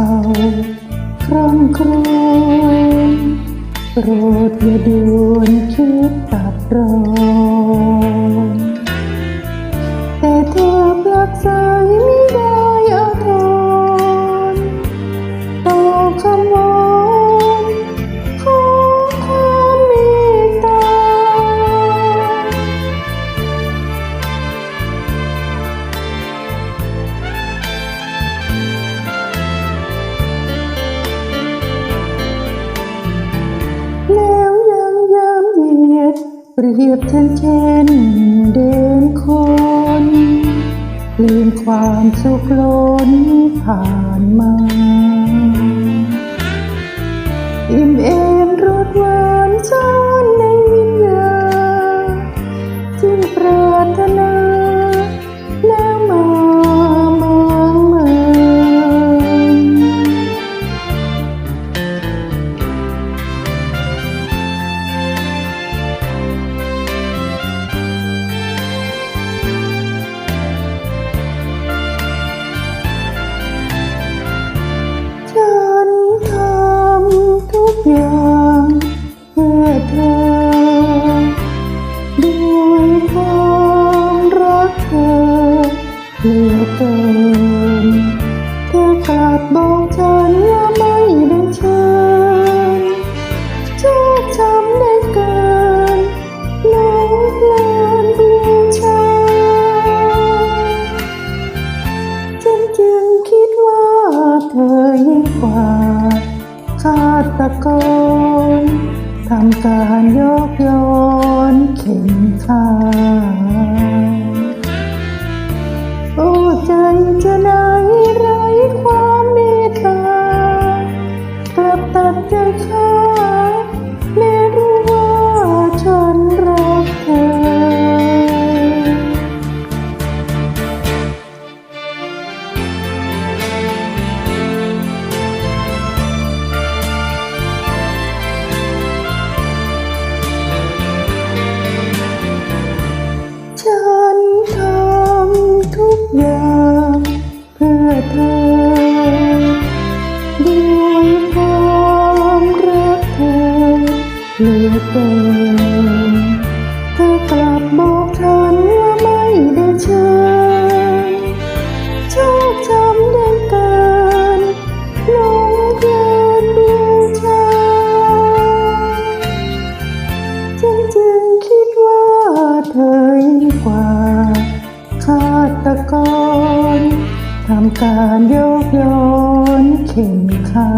เขาคร่ำครวญโปรดอย่าด่วนคิดตัดรอง เปรียบฉันเช่นเดินคนลืมความสุขล้นผ่านมา อิ่มเอ อย่างเพื่อเธอด้วยความรักเธอเหลือเกินเธอกลับอกฉันว่าไม่ได้เชิญชอบช้ำได้เกินหลงเพลินบูชาฉันจึงคิดว่าเธอยิ่งกว่าาตกรทำการยกย่อ เหลือเกินเธอกลับบอกฉันว่าไม่ได้เชิญชอบช้ำได้เกินหลงเพลินบูชาฉันจึงคิดว่าเธอยิ่งกว่าฆาตกรทำการยกย้อนเข็นฆ่า